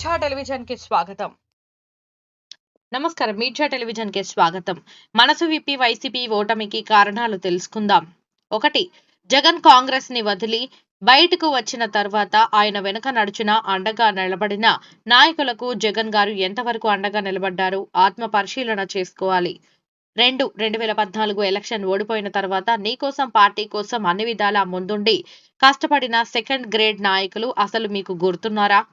టెలివిజన్కి స్వాగతం. నమస్కారం మీడియా టెలివిజన్కి స్వాగతం. మనసు విప్పి వైసీపీ ఓటమికి కారణాలు తెలుసుకుందాం. ఒకటి జగన్ కాంగ్రెస్ని వదిలి బయటకు వచ్చిన తర్వాత ఆయన వెనుక నడిచిన అండగా నిలబడిన నాయకులకు జగన్ గారు ఎంతవరకు అండగా నిలబడ్డారు? ఆత్మ పరిశీలన చేసుకోవాలి. రెండు రెండు వేల పద్నాలుగు ఎలక్షన్ ఓడిపోయిన తర్వాత నీకోసం పార్టీ కోసం అన్ని విధాలా ముందుండి కష్టపడిన సెకండ్ గ్రేడ్ నాయకులు అసలు మీకు గుర్తున్నారా?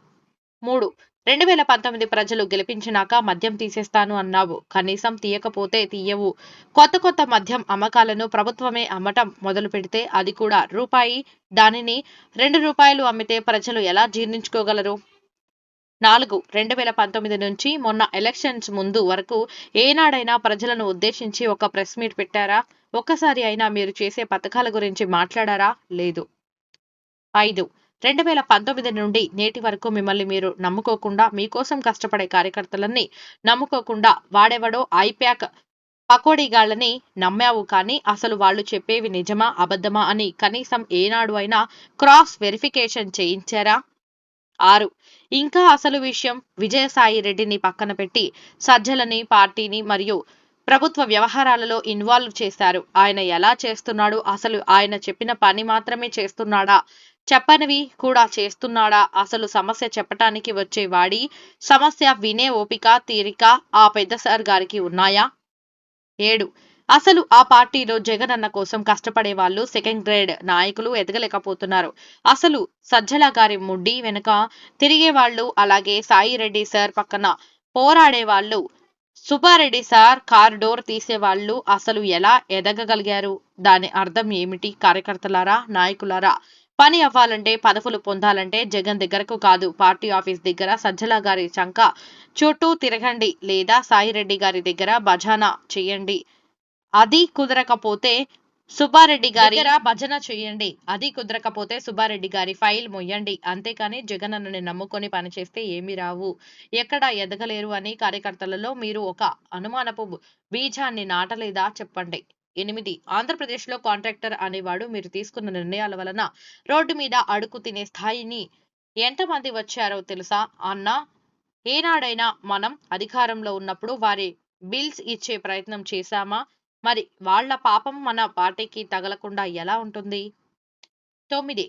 మూడు. రెండు వేల పంతొమ్మిది ప్రజలు గెలిపించినాక మద్యం తీసేస్తాను అన్నావు. కనీసం తీయకపోతే తీయవు. కొత్త కొత్త మద్యం అమ్మకాలను ప్రభుత్వమే అమ్మటం మొదలు పెడితే అది కూడా రూపాయి దానిని రెండు రూపాయలు అమ్మితే ప్రజలు ఎలా జీర్ణించుకోగలరు? నాలుగు. రెండు వేల పంతొమ్మిది నుంచి మొన్న ఎలక్షన్స్ ముందు వరకు ఏనాడైనా ప్రజలను ఉద్దేశించి ఒక ప్రెస్ మీట్ పెట్టారా? ఒక్కసారి అయినా మీరు చేసే పథకాల గురించి మాట్లాడారా? లేదు. ఐదు. రెండు వేల పంతొమ్మిది నుండి నేటి వరకు మిమ్మల్ని మీరు నమ్ముకోకుండా మీకోసం కష్టపడే కార్యకర్తలన్నీ నమ్ముకోకుండా వాడెవడో ఐప్యాక్ పకోడీగాళ్ళని నమ్మావు కానీ అసలు వాళ్ళు చెప్పేవి నిజమా అబద్ధమా అని కనీసం ఏనాడు అయినా క్రాస్ వెరిఫికేషన్ చేయించారా? ఆరు. ఇంకా అసలు విషయం విజయసాయి రెడ్డిని పక్కన పెట్టి సజ్జలని పార్టీని మరియు ప్రభుత్వ వ్యవహారాలలో ఇన్వాల్వ్ చేశారు. ఆయన ఎలా చేస్తున్నాడు? అసలు ఆయన చెప్పిన పని మాత్రమే చేస్తున్నాడా? చెప్పనివి కూడా చేస్తున్నాడా? అసలు సమస్య చెప్పటానికి వచ్చే వాడి సమస్య వినే ఓపిక తీరిక ఆ పెద్ద సార్ గారికి ఉన్నాయా? ఏడు. అసలు ఆ పార్టీలో జగన్ అన్న కోసం కష్టపడే వాళ్ళు సెకండ్ గ్రేడ్ నాయకులు ఎదగలేకపోతున్నారు. అసలు సజ్జల గారి ముడ్డి వెనుక తిరిగే వాళ్ళు అలాగే సాయి రెడ్డి సార్ పక్కన పోరాడే వాళ్ళు సుబ్బారెడ్డి సార్ కార్ డోర్ తీసేవాళ్ళు అసలు ఎలా ఎదగగలిగారు? దాని అర్థం ఏమిటి? కార్యకర్తలారా? నాయకులారా? పని అవ్వాలంటే పదవులు పొందాలంటే జగన్ దగ్గరకు కాదు. పార్టీ ఆఫీస్ దగ్గర సజ్జల గారి చంక చుట్టూ తిరగండి లేదా సాయిరెడ్డి గారి దగ్గర భజన చేయండి. అది కుదరకపోతే సుబ్బారెడ్డి గారి దగ్గర భజన చేయండి. అది కుదరకపోతే సుబ్బారెడ్డి గారి ఫైల్ మొయ్యండి. అంతేకాని జగన్ అన్నని నమ్ముకొని పనిచేస్తే ఏమీ రావు. ఎక్కడ ఎదగలేరు అని కార్యకర్తలలో మీరు ఒక అనుమానపు బీజాన్ని నాటలేదా చెప్పండి. ఎనిమిది. ఆంధ్రప్రదేశ్లో కాంట్రాక్టర్ అనేవాడు మీరు తీసుకున్న నిర్ణయాల వలన రోడ్డు మీద అడుగు తినే స్థాయిని ఎంతమంది వచ్చారో తెలుసా? అన్న ఏనాడైనా మనం అధికారంలో ఉన్నప్పుడు వారి బిల్స్ ఇచ్చే ప్రయత్నం చేశామా? మరి వాళ్ళ పాపం మన పార్టీకి తగలకుండా ఎలా ఉంటుంది? తొమ్మిది.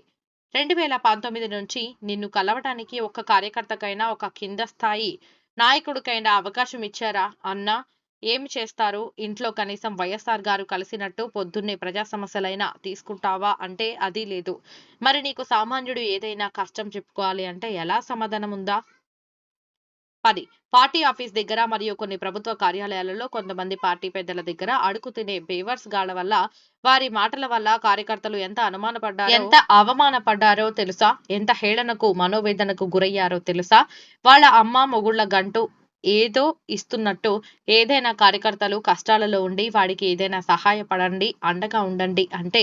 రెండు వేల పంతొమ్మిది నుంచి నిన్ను కలవటానికి ఒక కార్యకర్తకైనా ఒక కింద స్థాయి నాయకుడికైనా అవకాశం ఇచ్చారా? అన్నా ఏం చేస్తారు? ఇంట్లో కనీసం వైఎస్ఆర్ గారు కలిసినట్టు పొద్దున్నే ప్రజా సమస్యలైనా తీసుకుంటావా అంటే అది లేదు. మరి నీకు సామాన్యుడు ఏదైనా కష్టం చెప్పుకోవాలి అంటే ఎలా సమాధానం ఉందా? పది. పార్టీ ఆఫీస్ దగ్గర మరియు కొన్ని ప్రభుత్వ కార్యాలయాలలో కొంతమంది పార్టీ పెద్దల దగ్గర అడుగు తినే బేవర్స్ గాళ్ళ వల్ల వారి మాటల వల్ల కార్యకర్తలు ఎంత అనుమానపడ్డారో ఎంత అవమానపడ్డారో తెలుసా? ఎంత హేళనకు మనోవేదనకు గురయ్యారో తెలుసా? వాళ్ళ అమ్మ మొగుళ్ళ గంటు ఏదో ఇస్తున్నట్టు ఏదైనా కార్యకర్తలు కష్టాలలో ఉండి వాడికి ఏదైనా సహాయపడండి అండగా ఉండండి అంటే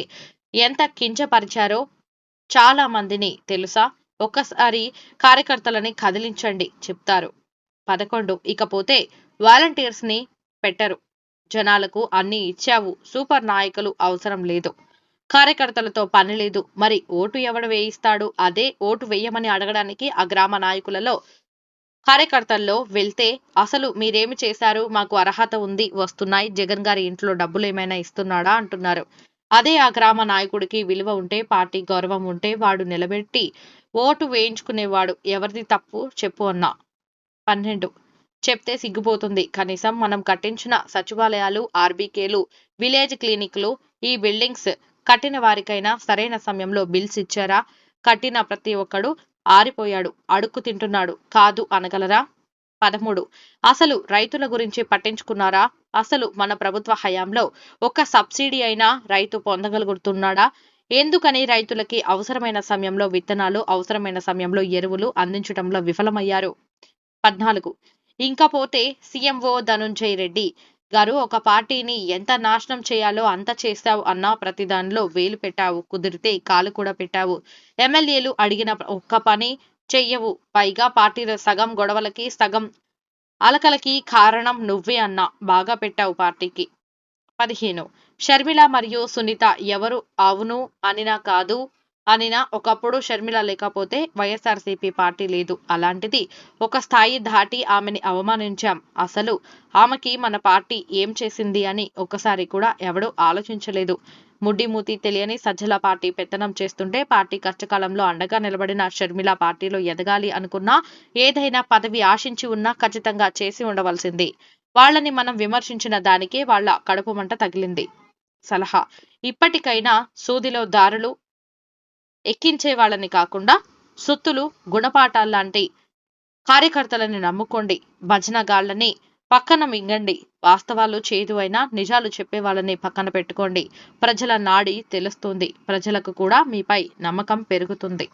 ఎంత కించపరిచారో చాలా మందిని తెలుసా? ఒక్కసారి కార్యకర్తలని కదిలించండి చెప్తారు. పదకొండు. ఇకపోతే వాలంటీర్స్ని పెట్టరు. జనాలకు అన్ని ఇచ్చావు సూపర్ నాయకులు అవసరం లేదు. కార్యకర్తలతో పని లేదు. మరి ఓటు ఎవడు వేయిస్తాడు? అదే ఓటు వేయమని అడగడానికి ఆ గ్రామ నాయకులలో కార్యకర్తల్లో వెళ్తే అసలు మీరేమి చేశారు? మాకు అర్హత ఉంది వస్తున్నాయి. జగన్ గారి ఇంట్లో డబ్బులు ఏమైనా ఇస్తున్నాడా? అంటున్నారు. అదే ఆ గ్రామ నాయకుడికి విలువ ఉంటే పార్టీ గౌరవం ఉంటే వాడు నిలబెట్టి ఓటు వేయించుకునేవాడు. ఎవరిది తప్పు? చెప్పు అన్నా. పన్నెండు. చెప్తే సిగ్గుపోతుంది. కనీసం మనం కట్టించిన సచివాలయాలు ఆర్బీకేలు విలేజ్ క్లినిక్లు ఈ బిల్డింగ్స్ కట్టిన వారికైనా సరైన సమయంలో బిల్స్ ఇచ్చారా? కట్టిన ప్రతి ఒక్కడు ఆరిపోయాడు అడుక్కు తింటున్నాడు. కాదు అనగలరా? పదమూడు. అసలు రైతుల గురించి పట్టించుకున్నారా? అసలు మన ప్రభుత్వ హయాంలో ఒక్క సబ్సిడీ అయినా రైతు పొందగలుగుతున్నాడా? ఎందుకని రైతులకి అవసరమైన సమయంలో విత్తనాలు అవసరమైన సమయంలో ఎరువులు అందించడంలో విఫలమయ్యారు? పద్నాలుగు. ఇంకా పోతే సీఎంఓ ధనుంజయ్ రెడ్డి గారు ఒక పార్టీని ఎంత నాశనం చేయాలో అంత చేస్తావు అన్న ప్రతి దానిలో వేలు పెట్టావు కుదిరితే కాలు కూడా పెట్టావు. ఎమ్మెల్యేలు అడిగిన ఒక్క పని చెయ్యవు. పైగా పార్టీలో సగం గొడవలకి సగం అలకలకి కారణం నువ్వే అన్నా. బాగా పెట్టావు పార్టీకి. పదిహేను. షర్మిల మరియు సునీత ఎవరు? అవును అనినా కాదు. అనినా ఒకప్పుడు షర్మిల లేకపోతే వైఎస్ఆర్సీపీ పార్టీ లేదు. అలాంటిది ఒక స్థాయి దాటి ఆమెని అవమానించాం. అసలు ఆమెకి మన పార్టీ ఏం చేసింది అని ఒకసారి కూడా ఎవడూ ఆలోచించలేదు. ముడ్డిమూతి తెలియని సజ్జల పార్టీ పెత్తనం చేస్తుంటే పార్టీ కష్టకాలంలో అండగా నిలబడిన షర్మిల పార్టీలో ఎదగాలి అనుకున్నా ఏదైనా పదవి ఆశించి ఉన్నా ఖచ్చితంగా చేసి ఉండవలసింది. వాళ్ళని మనం విమర్శించిన దానికే వాళ్ళ కడుపు మంట తగిలింది. సలహా ఇప్పటికైనా సూదిలో దారులు ఎక్కించే వాళ్ళని కాకుండా సుత్తులు గుణపాఠాల్లాంటి కార్యకర్తలని నమ్ముకోండి భజనగాళ్ళని పక్కన మింగండి. వాస్తవాలు చేదు అయినా నిజాలు చెప్పే వాళ్ళని పక్కన పెట్టుకోండి. ప్రజల నాడి తెలుస్తుంది. ప్రజలకు కూడా మీపై నమ్మకం పెరుగుతుంది.